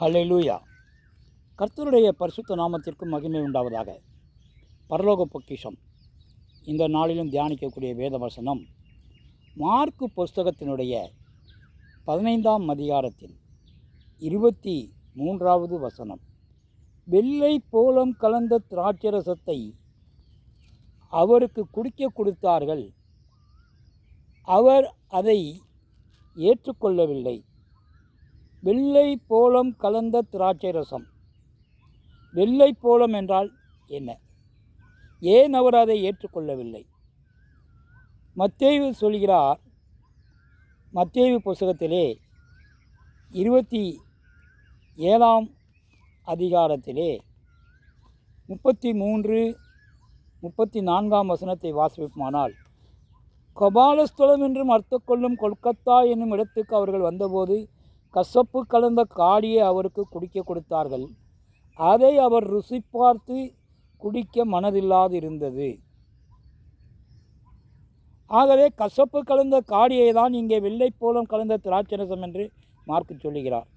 Hallelujah கர்த்தருடைய பரிசுத்த நாமத்திற்கு மகிமை உண்டாவதாக. பரலோக பொக்கிஷம். இந்த நாளிலும் தியானிக்கக்கூடிய வேத வசனம். மார்க்கு புஸ்தகத்தினுடைய பதினைந்தாம் அதிகாரத்தின் இருபத்தி மூன்றாவது வசனம். வெள்ளை போலம் கலந்த திராட்சரசத்தை அவருக்கு குடிக்க கொடுத்தார்கள். அவர் அதை ஏற்றுக்கொள்ளவில்லை. வெள்ளை போலம் கலந்த திராட்சை ரசம் வெள்ளை போலம் என்றால் என்ன? ஏன் அவர் அதை ஏற்றுக்கொள்ளவில்லை? மத்தேவு சொல்கிறார் மத்தேவு புஸ்தகத்திலே இருபத்தி ஏழாம் அதிகாரத்திலே முப்பத்தி மூன்று முப்பத்தி நான்காம் வசனத்தை வாசிப்போமானால் கபாலஸ்தலம் என்றும் அர்த்தக்கொள்ளும் கொல்கத்தா என்னும் இடத்துக்கு அவர்கள் வந்தபோது கசப்பு கலந்த காடியை அவருக்கு குடிக்க கொடுத்தார்கள். அதை அவர் ருசி பார்த்து குடிக்க மனதில்லாது இருந்தது ஆகவே கசப்பு கலந்த காடியை தான் இங்கே வெள்ளை போலம் கலந்த திராட்சரசம் என்று மார்க்கு சொல்லுகிறார்.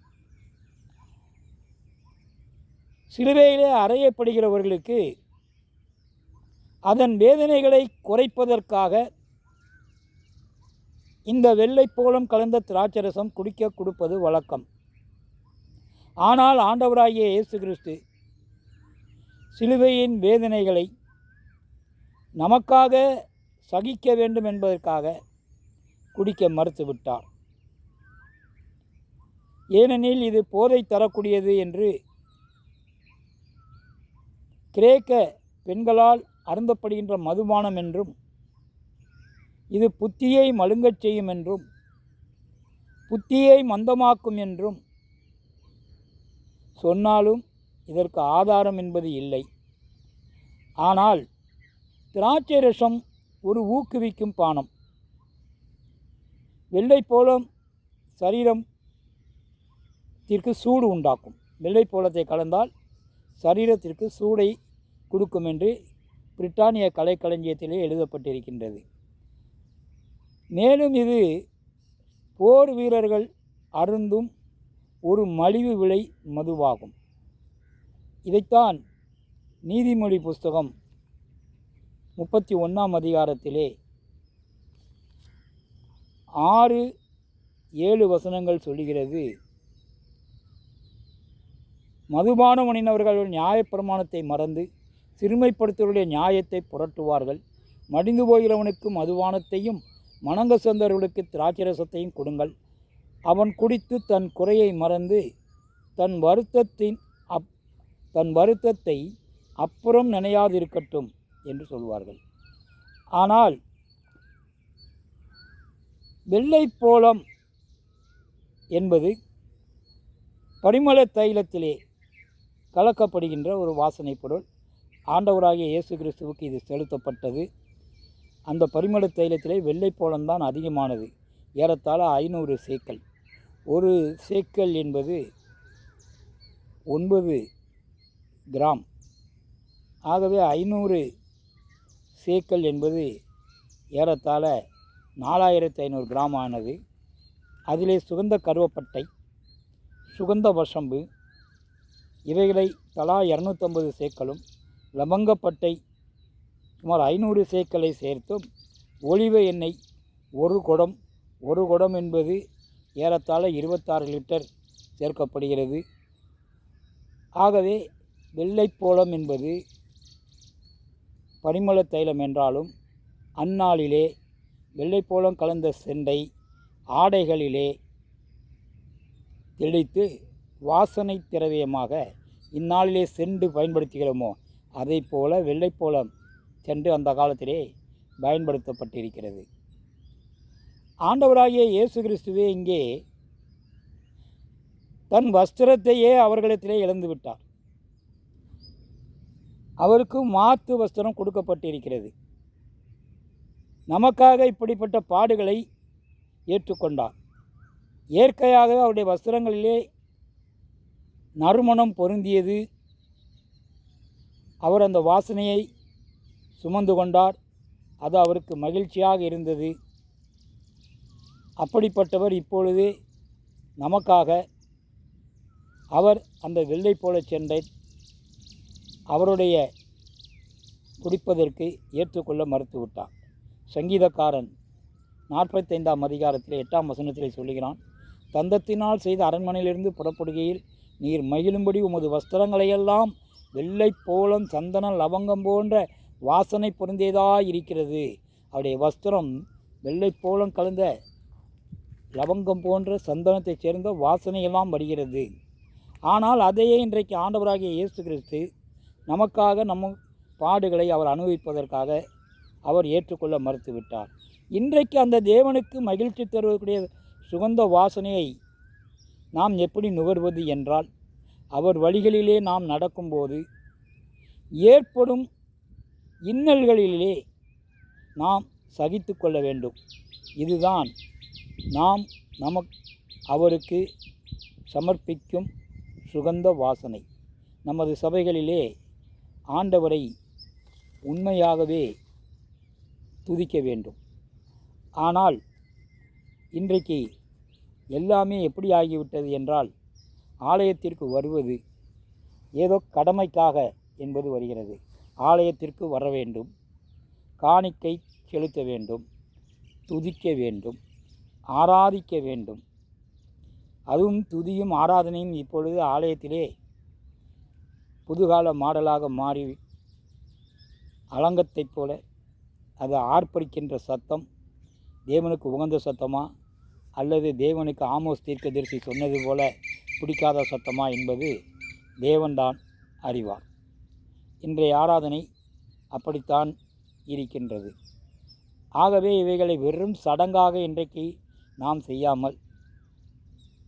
சிலுவையிலே அறையப்படுகிறவர்களுக்கு அதன் வேதனைகளை குறைப்பதற்காக இந்த வெள்ளை போலம் கலந்த திராட்சரசம் குடிக்க கொடுப்பது வழக்கம். ஆனால் ஆண்டவராகிய இயேசு கிறிஸ்து சிலுவையின் வேதனைகளை நமக்காக சகிக்க வேண்டும் என்பதற்காக குடிக்க மறுத்துவிட்டார். ஏனெனில் இது போதை தரக்கூடியது என்று கிரேக்க பெண்களால் அருந்தப்படுகின்ற மதுபானம் என்றும் இது புத்தியை மழுங்கச் செய்யும் என்றும் புத்தியை மந்தமாக்கும் என்றும் சொன்னாலும் இதற்கு ஆதாரம் என்பது இல்லை. ஆனால் திராட்சை ரசம் ஒரு ஊக்குவிக்கும் பானம். வெள்ளை போலம் சரீரத்திற்கு சூடு உண்டாக்கும். வெள்ளை போலத்தை கலந்தால் சரீரத்திற்கு சூடை கொடுக்கும் என்று பிரிட்டானிய கலைக்களஞ்சியத்திலே எழுதப்பட்டிருக்கின்றது. மேலும் இது போர் வீரர்கள் அருந்தும் ஒரு மலிவு விலை மதுவாகும். இதைத்தான் நீதிமொழி புஸ்தகம் முப்பத்தி ஒன்றாம் அதிகாரத்திலே ஆறு ஏழு வசனங்கள் சொல்கிறது மதுபானம் அணிந்தவர்கள் நியாயப்பிரமாணத்தை மறந்து சிறுமைப்படுத்தவருடைய நியாயத்தை புரட்டுவார்கள். மடிந்து போகிறவனுக்கு மதுபானத்தையும் மணங்க சொந்தர்களுக்கு திராட்சரசத்தையும் கொடுங்கள். அவன் குடித்து தன் குறையை மறந்து தன் வருத்தத்தின் அப் தன் வருத்தத்தை அப்புறம் நினையாதிருக்கட்டும் என்று சொல்வார்கள். ஆனால் வெள்ளை போலம் என்பது பரிமள தைலத்திலே கலக்கப்படுகின்ற ஒரு வாசனை பொருள். ஆண்டவராகிய இயேசு கிறிஸ்துவுக்கு இது செலுத்தப்பட்டது. அந்த பரிமள தைலத்திலே வெள்ளை போலம்தான் அதிகமானது. ஏறத்தாழ ஐநூறு சேக்கல். ஒரு சேக்கல் என்பது ஒன்பது கிராம். ஆகவே ஐநூறு சேக்கல் என்பது ஏறத்தாழ நாலாயிரத்து ஐநூறு கிராம் ஆனது. அதிலே சுகந்த கருவப்பட்டை சுகந்த வசம்பு இவைகளை தலா இரநூத்தம்பது சேக்கலும் லவங்கப்பட்டை சுமார் ஐநூறு சேக்களை சேர்த்தும் ஒளிவ எண்ணெய் ஒரு குடம் ஒரு குடம் என்பது ஏறத்தாழ இருபத்தாறு லிட்டர் சேர்க்கப்படுகிறது. ஆகவே வெள்ளைப்போளம் என்பது பனிமல தைலம் என்றாலும் அந்நாளிலே வெள்ளைப்போளம் கலந்த செண்டை ஆடைகளிலே தெளித்து வாசனை திரவியமாக இந்நாளிலே செண்டு பயன்படுத்துகிறோமோ அதை போல வெள்ளைப்போளம் சென்று அந்த காலத்திலே பயன்படுத்தப்பட்டிருக்கிறது. ஆண்டவராகிய இயேசு கிறிஸ்துவே இங்கே தன் வஸ்திரத்தையே அவர்களிடத்திலே இழந்து விட்டார். அவருக்கு மாற்று வஸ்திரம் கொடுக்கப்பட்டிருக்கிறது. நமக்காக இப்படிப்பட்ட பாடுகளை ஏற்றுக்கொண்டார். இயற்கையாக அவருடைய வஸ்திரங்களிலே நறுமணம் பொருந்தியது. அவர் அந்த வாசனையை சுமந்து கொண்டார். அது அவருக்கு மகிழ்ச்சியாக இருந்தது. அப்படிப்பட்டவர் இப்பொழுது நமக்காக அவர் அந்த வெள்ளை போல சென்றை அவருடைய குடிப்பதற்கு ஏற்றுக்கொள்ள மறுத்துவிட்டார் சங்கீதக்காரன் நாற்பத்தைந்தாம் அதிகாரத்தில் எட்டாம் வசனத்தில் சொல்லுகிறான் தந்தத்தினால் செய்த அரண்மனையிலிருந்து புறப்படுகையில் நீர் மகிழும்படி உமது வஸ்திரங்களையெல்லாம் வெள்ளை போலம் சந்தன லவங்கம் போன்ற வாசனை பொருந்தியதாக இருக்கிறது. அவருடைய வஸ்திரம் வெள்ளை போலம் கலந்த லவங்கம் போன்ற சந்தனத்தைச் சேர்ந்த வாசனையெல்லாம் வருகிறது. ஆனால் அதையே இன்றைக்கு ஆண்டவராகிய இயேசு கிறிஸ்து நமக்காக நம்ம பாடுகளை அவர் அனுபவிப்பதற்காக அவர் ஏற்றுக்கொள்ள மறுத்துவிட்டார். இன்றைக்கு அந்த தேவனுக்கு மகிழ்ச்சி தருவக்கூடிய சுகந்த வாசனையை நாம் எப்படி நுகர்வது என்றால் அவர் வழிகளிலே நாம் நடக்கும்போது ஏற்படும் இன்னல்களிலே நாம் சகித்து கொள்ள வேண்டும். இதுதான் நாம் நமக் அவருக்கு சமர்ப்பிக்கும் சுகந்த வாசனை. நமது சபைகளிலே ஆண்டவரை உண்மையாகவே துதிக்க வேண்டும். ஆனால் இன்றைக்கு எல்லாமே எப்படி ஆகிவிட்டது என்றால் ஆலயத்திற்கு வருவது ஏதோ கடமைக்காக என்பது வருகிறது. ஆலயத்திற்கு வர வேண்டும் காணிக்கை செலுத்த வேண்டும். துதிக்க வேண்டும். ஆராதிக்க வேண்டும். அதுவும் துதியும் ஆராதனையும் இப்பொழுது ஆலயத்திலே புதுகால மாடலாக மாறி அலங்கத்தைப் போல அது ஆர்ப்பரிக்கின்ற சத்தம் தேவனுக்கு உகந்த சத்தமா அல்லது தேவனுக்கு ஆமோஸ் தீர்க்கதரிசி சொன்னது போல பிடிக்காத சத்தமா என்பது தேவன்தான் அறிவார். இன்றைய ஆராதனை அப்படித்தான் இருக்கின்றது. ஆகவே இவைகளை வெறும் சடங்காக இன்றைக்கு நாம் செய்யாமல்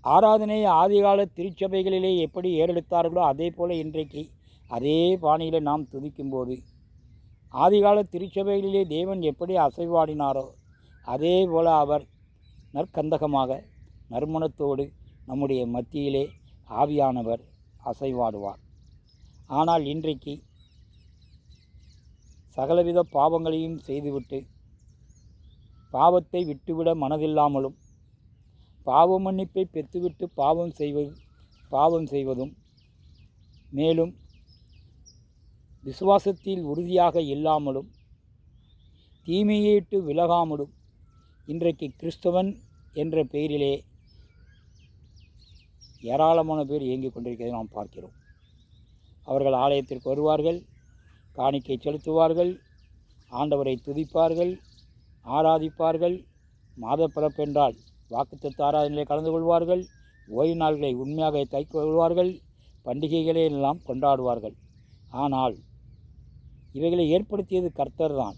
ஆராதனை ஆதிகால திருச்சபைகளிலே எப்படி ஏறெடுத்தார்களோ அதே போல் இன்றைக்கு அதே பாணியில் நாம் துதிக்கும்போது ஆதிகால திருச்சபைகளிலே தேவன் எப்படி அசைவாடினாரோ அதே போல் அவர் நற்கந்தகமாக நறுமணத்தோடு நம்முடைய மத்தியிலே ஆவியானவர் அசைவாடுவார். ஆனால் இன்றைக்கு சகலவித பாவங்களையும் செய்துவிட்டு பாவத்தை விட்டுவிட மனதில்லாமலும் பாவ மன்னிப்பை பெற்றுவிட்டு பாவம் செய்வது பாவம் செய்வதும் மேலும் விசுவாசத்தில் உறுதியாக இல்லாமலும் தீமையிட்டு விலகாமலும் இன்றைக்கு கிறிஸ்தவன் என்ற பெயரிலே ஏராளமான பேர் இயங்கிக் கொண்டிருக்கிறதை நாம் பார்க்கிறோம். அவர்கள் ஆலயத்திற்கு வருவார்கள். காணிக்கை செலுத்துவார்கள் ஆண்டவரை துதிப்பார்கள் ஆராதிப்பார்கள் மாதப்பிறப்பென்றால் வாக்குத்தத்து ஆராதனையிலே கலந்து கொள்வார்கள் ஓய்வு நாள்களை உண்மையாக தைக்க கொள்வார்கள் பண்டிகைகளை எல்லாம் கொண்டாடுவார்கள். ஆனால் இவைகளை ஏற்படுத்தியது கர்த்தர் தான்.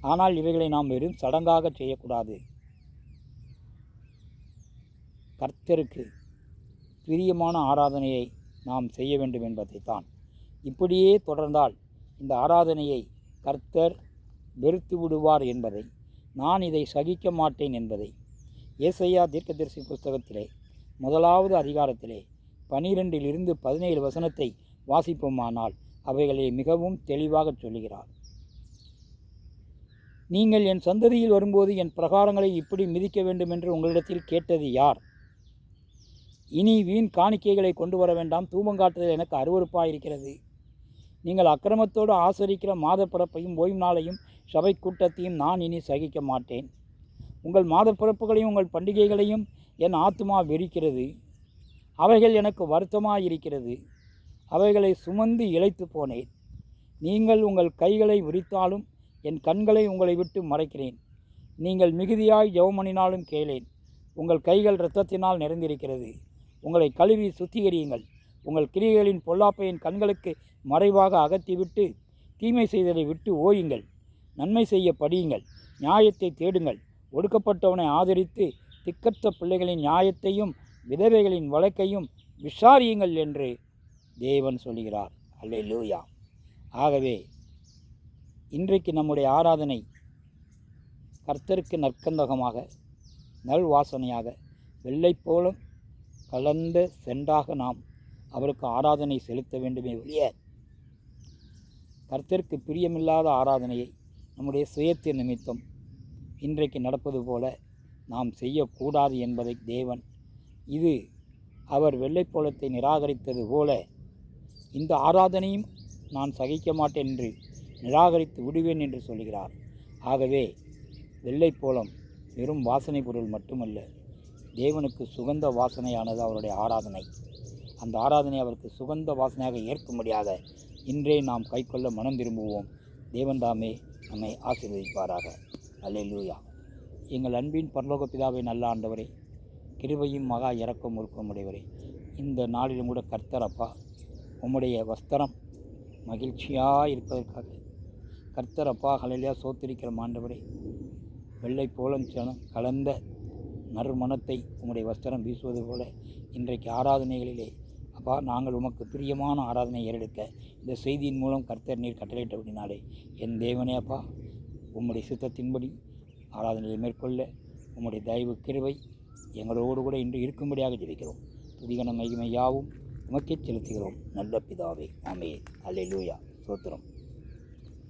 ஆனால் இவைகளை நாம் வெறும் சடங்காக செய்யக்கூடாது. கர்த்தருக்கு பிரியமான ஆராதனையை நாம் செய்ய வேண்டும் என்பதைத்தான். இப்படியே தொடர்ந்தால் இந்த ஆராதனையை கர்த்தர் வெறுத்து விடுவார் என்பதை நான் இதை சகிக்க மாட்டேன் என்பதை ஏசையா தீர்க்கதரிசி புஸ்தகத்திலே முதலாவது அதிகாரத்திலே பனிரெண்டிலிருந்து பதினேழு வசனத்தை வாசிப்போமானால் அவைகளை மிகவும் தெளிவாக சொல்லுகிறார். நீங்கள் என் சந்ததியில் வரும்போது என் பிரகாரங்களை இப்படி மிதிக்க வேண்டும் என்று உங்களிடத்தில் கேட்டது யார்? இனி வீண் காணிக்கைகளை கொண்டு வர வேண்டாம். தூமங்காட்டுதல் எனக்கு அருவருப்பாக இருக்கிறது நீங்கள் அக்கிரமத்தோடு ஆசரிக்கிற மாதப்பிறப்பையும் ஓய்வு நாளையும் சபை கூட்டத்தையும் நான் இனி சகிக்க மாட்டேன். உங்கள் மாதப்பிறப்புகளையும் உங்கள் பண்டிகைகளையும் என் ஆத்மா வெறிக்கிறது. அவைகள் எனக்கு வருத்தமாக இருக்கிறது அவைகளை சுமந்து இழைத்து போனேன். நீங்கள் உங்கள் கைகளை விரித்தாலும் என் கண்களை உங்களை விட்டு மறைக்கிறேன். நீங்கள் மிகுதியாய் ஜெவமணினாலும் கேளேன். உங்கள் கைகள் இரத்தத்தினால் நிறைந்திருக்கிறது. உங்களை கழுவி சுத்திகரியுங்கள். உங்கள் கிரியைகளின் பொல்லாப்பையின் கண்களுக்கு மறைவாக அகற்றிவிட்டு தீமை செய்ததை விட்டு ஓயுங்கள். நன்மை செய்ய படியுங்கள். நியாயத்தை தேடுங்கள். ஒடுக்கப்பட்டவனை ஆதரித்து திக்கற்ற பிள்ளைகளின் நியாயத்தையும் விதவைகளின் வழக்கையும் விசாரியுங்கள் என்று தேவன் சொல்கிறார். அல்லேலூயா. ஆகவே இன்றைக்கு நம்முடைய ஆராதனை கர்த்தருக்கு நற்கந்தகமாக நல் வாசனையாக வெள்ளை போலும் கலந்த சென்றாக நாம் அவருக்கு ஆராதனை செலுத்த வேண்டுமே ஒழிய கர்த்தருக்கு பிரியமில்லாத ஆராதனையை நம்முடைய சுயத்தை நிமித்தம் இன்றைக்கு நடப்பது போல நாம் செய்யக்கூடாது என்பதை தேவன் இது அவர் வெள்ளைப்போளத்தை நிராகரித்தது போல இந்த ஆராதனையும் நான் சகிக்க மாட்டேன் என்று நிராகரித்து விடுவேன் என்று சொல்கிறார். ஆகவே வெள்ளைப்போளம் வெறும் வாசனை பொருள் மட்டுமல்ல தேவனுக்கு சுகந்த வாசனையானது அவருடைய ஆராதனை. அந்த ஆராதனை அவருக்கு சுகந்த வாசனையாக ஏற்கும்படியாக இன்றே நாம் கைக்கொள்ள மனம் திரும்புவோம். தேவன்தாமே நம்மை ஆசீர்வதிப்பாராக. அல்லூயா எங்கள் அன்பின் பரலோக பிதாவை நல்ல ஆண்டவரே கிருபையும் மகா இறக்கம் உருக்கம் உடையவரே இந்த நாளிலும் கூட கர்த்தரப்பா உம்முடைய வஸ்திரம் மகிழ்ச்சியாக இருப்பதற்காக கர்த்தரப்பா ஹலையிலையா சோத்திருக்கிற ஆண்டவரே வெள்ளை போலஞ்சனம் கலந்த நறுமணத்தை உம்முடைய வஸ்திரம் வீசுவது போல இன்றைக்கு ஆராதனைகளிலே அப்பா நாங்கள் உமக்கு பிரியமான ஆராதனை ஏறெடுக்க இந்த செய்தியின் மூலம் கர்த்தர் நீர் கட்டளையிட்டபடினாலே என் தேவனே அப்பா. உம்முடைய சித்தத்தின்படி ஆராதனையை மேற்கொள்ள உம்முடைய தயவு கிருவை எங்களோடு கூட இன்று இருக்கும்படியாக ஜெபிக்கிறோம். துதிகன மகிமையாவும் உமக்கே செலுத்துகிறோம். நல்ல பிதாவே ஆமே அல்லூயா சோத்திரம்